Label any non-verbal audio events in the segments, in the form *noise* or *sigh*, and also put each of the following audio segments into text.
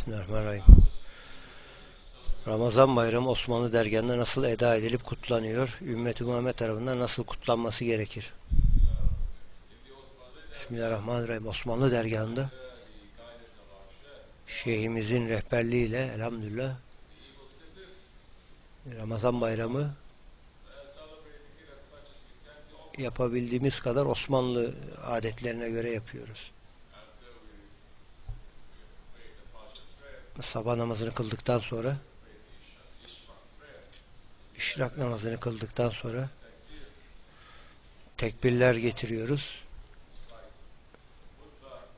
Bismillahirrahmanirrahim. Ramazan bayramı Osmanlı dergahında nasıl eda edilip kutlanıyor? Ümmet-i Muhammed tarafından nasıl kutlanması gerekir? Bismillahirrahmanirrahim. Osmanlı dergahında Şeyhimizin rehberliğiyle elhamdülillah Ramazan bayramı yapabildiğimiz kadar Osmanlı adetlerine göre yapıyoruz. Sabah namazını kıldıktan sonra işrak namazını kıldıktan sonra tekbirler getiriyoruz.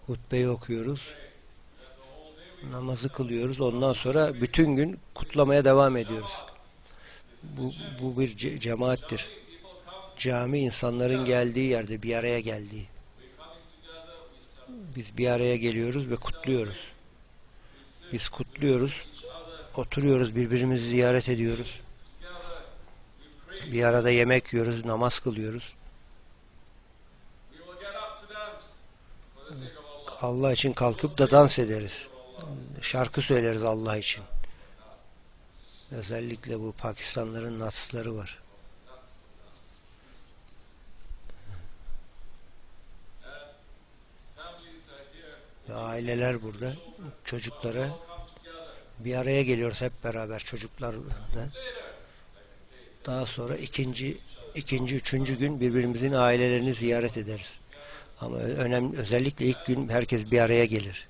Hutbeyi okuyoruz. Namazı kılıyoruz. Ondan sonra bütün gün kutlamaya devam ediyoruz. Bu, bu bir ce- cemaattir. Cami insanların geldiği yerde bir araya geldiği. Biz bir araya geliyoruz ve kutluyoruz. Biz kutluyoruz. Oturuyoruz, birbirimizi ziyaret ediyoruz. Bir arada yemek yiyoruz, namaz kılıyoruz. Allah için kalkıp da dans ederiz. Şarkı söyleriz Allah için. Özellikle bu Pakistanların natsları var. Aileler burada çocuklara bir araya geliyoruz hep beraber çocuklarla. Daha sonra ikinci, ikinci, üçüncü gün birbirimizin ailelerini ziyaret ederiz. Ama önemli, özellikle ilk gün herkes bir araya gelir.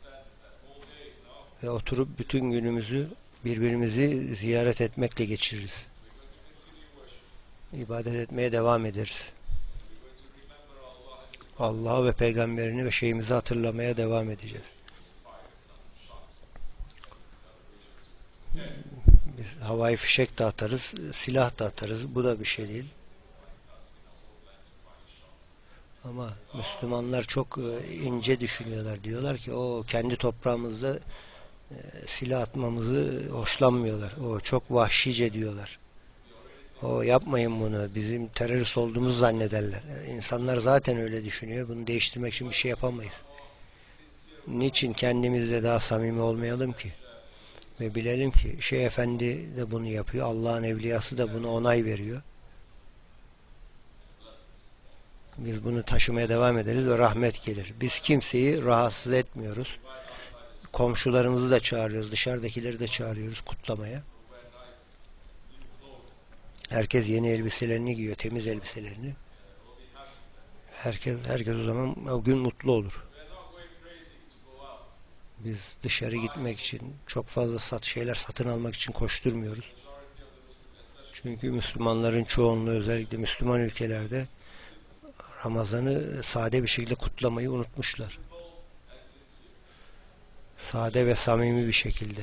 Ve oturup bütün günümüzü birbirimizi ziyaret etmekle geçiririz. İbadet etmeye devam ederiz. Allah'ı ve peygamberini ve şeyimizi hatırlamaya devam edeceğiz. Biz havai fişek de atarız, silah da atarız. Bu da bir şey değil. Ama Müslümanlar çok e, ince düşünüyorlar. Diyorlar ki o kendi toprağımızda e, silah atmamızı hoşlanmıyorlar. O çok vahşice diyorlar. O yapmayın bunu. Bizim terörist olduğumuzu zannederler. İnsanlar zaten öyle düşünüyor. Bunu değiştirmek için bir şey yapamayız. Niçin kendimizle daha samimi olmayalım ki? Ve bilelim ki Şeyh Efendi de bunu yapıyor. Allah'ın evliyası da buna onay veriyor. Biz bunu taşımaya devam ederiz ve rahmet gelir. Biz kimseyi rahatsız etmiyoruz. Komşularımızı da çağırıyoruz. Dışarıdakileri de çağırıyoruz kutlamaya. Herkes yeni elbiselerini giyiyor. Temiz elbiselerini. Herkes, herkes o zaman o gün mutlu olur. Biz dışarı gitmek için çok fazla sat şeyler satın almak için koşturmuyoruz. Çünkü Müslümanların çoğunluğu özellikle Müslüman ülkelerde Ramazan'ı sade bir şekilde kutlamayı unutmuşlar. Sade ve samimi bir şekilde.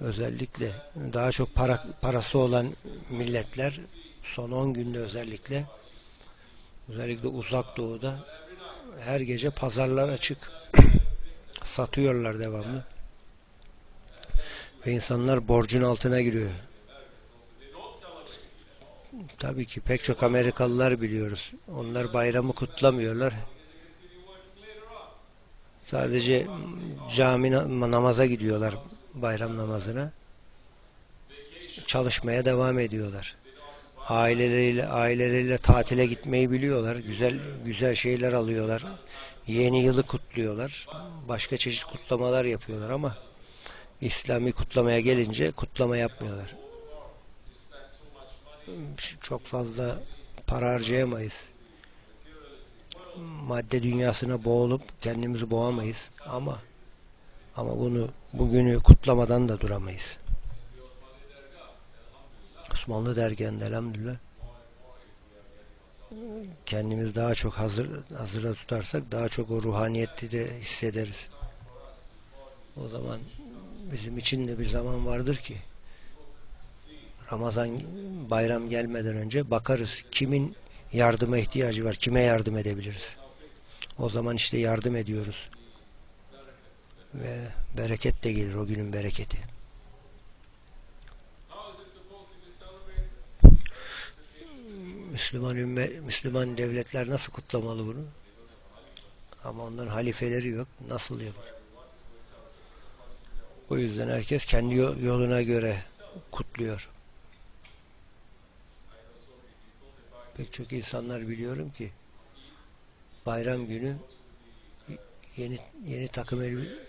Özellikle daha çok para, parası olan milletler son 10 günde özellikle özellikle uzak doğuda her gece pazarlar açık. *clears throat* Satıyorlar devamlı. Ve insanlar borcun altına giriyor. Tabii ki pek çok Amerikalılar biliyoruz. Onlar bayramı kutlamıyorlar. Sadece cami na- namaza gidiyorlar bayram namazına. Çalışmaya devam ediyorlar. Aileleriyle aileleriyle tatile gitmeyi biliyorlar. Güzel güzel şeyler alıyorlar. Yeni yılı kutluyorlar. Başka çeşit kutlamalar yapıyorlar ama İslami kutlamaya gelince kutlama yapmıyorlar. Çok fazla para harcayamayız. Madde dünyasına boğulup kendimizi boğamayız ama ama bunu bugünü kutlamadan da duramayız. Osmanlı dergahında elhamdülillah kendimiz daha çok hazır hazıra tutarsak daha çok o ruhaniyeti de hissederiz. O zaman bizim için de bir zaman vardır ki Ramazan bayram gelmeden önce bakarız kimin yardıma ihtiyacı var, kime yardım edebiliriz. O zaman işte yardım ediyoruz. Ve bereket de gelir o günün bereketi. Müslüman ümme, Müslüman devletler nasıl kutlamalı bunu? Ama onların halifeleri yok. Nasıl yapar? O yüzden herkes kendi yo- yoluna göre kutluyor. Pek çok insanlar biliyorum ki bayram günü yeni yeni takım elbise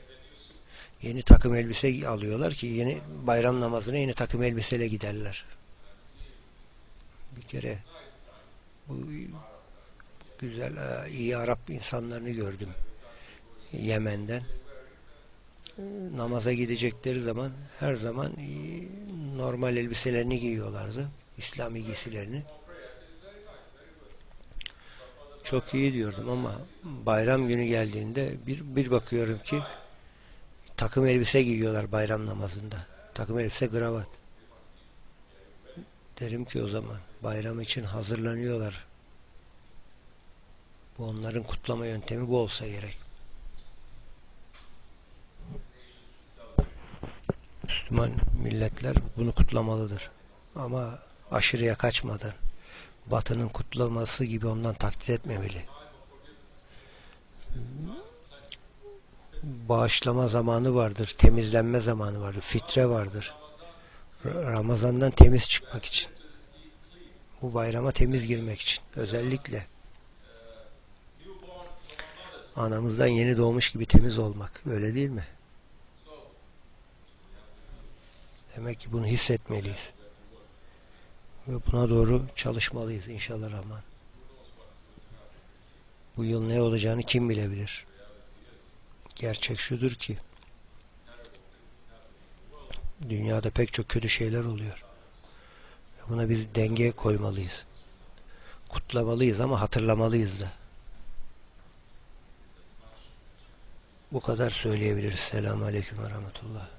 yeni takım elbise alıyorlar ki yeni bayram namazına yeni takım elbiseyle giderler. Bir kere bu güzel iyi Arap insanlarını gördüm Yemen'den. Namaza gidecekleri zaman her zaman normal elbiselerini giyiyorlardı. İslami giysilerini. Çok iyi diyordum ama bayram günü geldiğinde bir, bir bakıyorum ki takım elbise giyiyorlar bayram namazında. Takım elbise kravat. Derim ki o zaman bayram için hazırlanıyorlar. Bu onların kutlama yöntemi bu olsa gerek. Müslüman milletler bunu kutlamalıdır. Ama aşırıya kaçmadan Batı'nın kutlaması gibi ondan taklit etmemeli. Bağışlama zamanı vardır, temizlenme zamanı vardır, fitre vardır. Ra- Ramazan'dan temiz çıkmak için. Bu bayrama temiz girmek için. Özellikle anamızdan yeni doğmuş gibi temiz olmak. Öyle değil mi? Demek ki bunu hissetmeliyiz. Ve buna doğru çalışmalıyız inşallah Rahman. Bu yıl ne olacağını kim bilebilir? Gerçek şudur ki dünyada pek çok kötü şeyler oluyor. Buna bir denge koymalıyız. Kutlamalıyız ama hatırlamalıyız da. Bu kadar söyleyebiliriz. Selamun Aleyküm ve Rahmetullah.